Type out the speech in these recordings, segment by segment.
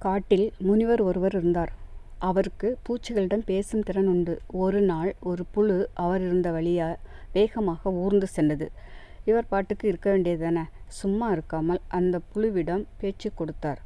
காட்டில் முனிவர் ஒருவர் இருந்தார். அவருக்கு பூச்சிகளிடம் பேசும் திறன் உண்டு. ஒரு நாள் ஒரு புழு அவர் இருந்த வழியா வேகமாக ஊர்ந்து சென்றது. இவர் பாட்டுக்கு இருக்க வேண்டியதுதானே. சும்மா இருக்காமல் அந்த புழுவிடம் பேச்சு கொடுத்தார்.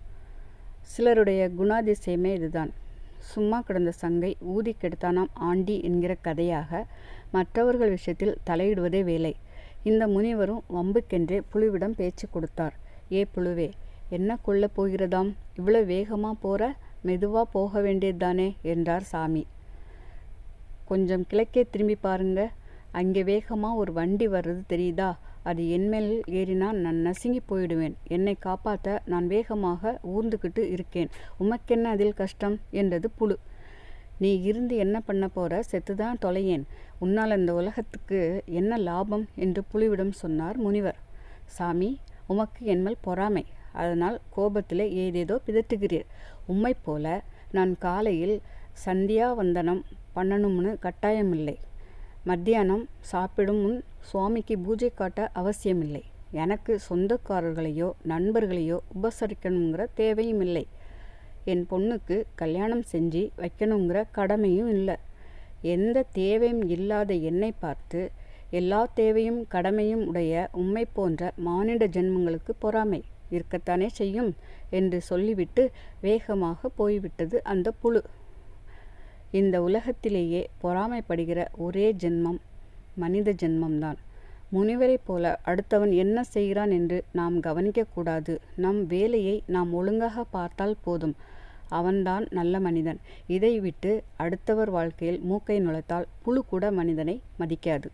சிலருடைய குணாதிசயமே இதுதான். சும்மா கிடந்த சங்கை ஊதி கெடுத்தானாம் ஆண்டி என்கிற கதையாக மற்றவர்கள் விஷயத்தில் தலையிடுவதே வேலை. இந்த முனிவரும் வம்புக்கென்றே புழுவிடம் பேச்சு கொடுத்தார். ஏ புழுவே. என்ன கொள்ளப் போகிறதாம்? இவ்வளோ வேகமாக போகிற மெதுவாக போக வேண்டியது தானே என்றார் சாமி. கொஞ்சம் கிழக்கே திரும்பி பாருங்க. அங்கே வேகமாக ஒரு வண்டி வர்றது தெரியுதா? அது என்மேல் ஏறினா நான் நசுங்கிப் போயிடுவேன். என்னை காப்பாற்ற நான் வேகமாக ஊர்ந்துக்கிட்டு இருக்கேன். உமக்கென்ன அதில் கஷ்டம்? என்றது புழு. நீ இருந்து என்ன பண்ண போற? செத்துதான் தொலையேன். உன்னால் இந்த உலகத்துக்கு என்ன லாபம்? என்று புழுவிடம் சொன்னார் முனிவர். சாமி. உமக்கு என்மல் பொறாமை. அதனால் கோபத்தில் ஏதேதோ பிதற்றுகிறீர். உம்மைப்போல நான் காலையில் சந்தியாவந்தனம் பண்ணணும்னு கட்டாயமில்லை. மத்தியானம் சாப்பிடும் முன் சுவாமிக்கு பூஜை காட்ட அவசியமில்லை. எனக்கு சொந்தக்காரர்களையோ நண்பர்களையோ உபசரிக்கணுங்கிற தேவையும் இல்லை என் பொண்ணுக்கு கல்யாணம் செஞ்சு வைக்கணுங்கிற கடமையும் இல்லை எந்த தேவையும் இல்லாத என்னை பார்த்து எல்லா தேவையும் கடமையும் உடைய உம்மைப் போன்ற மானிட ஜென்மங்களுக்கு பொறாமை இருக்கத்தானே செய்யும் என்று சொல்லிவிட்டு வேகமாகப் போய்விட்டது அந்த புழு. இந்த உலகத்திலேயே பொறாமைப்படுகிற ஒரே ஜென்மம் மனித ஜென்மம்தான். முனிவரைப் போல அடுத்தவன் என்ன செய்கிறான் என்று நாம் கவனிக்கக்கூடாது நம் வேலையை நாம் ஒழுங்காக பார்த்தால் போதும். அவன்தான் நல்ல மனிதன். இதை விட்டு அடுத்தவர் வாழ்க்கையில் மூக்கை நுழைத்தால் புழு கூட மனிதனை மதிக்காது.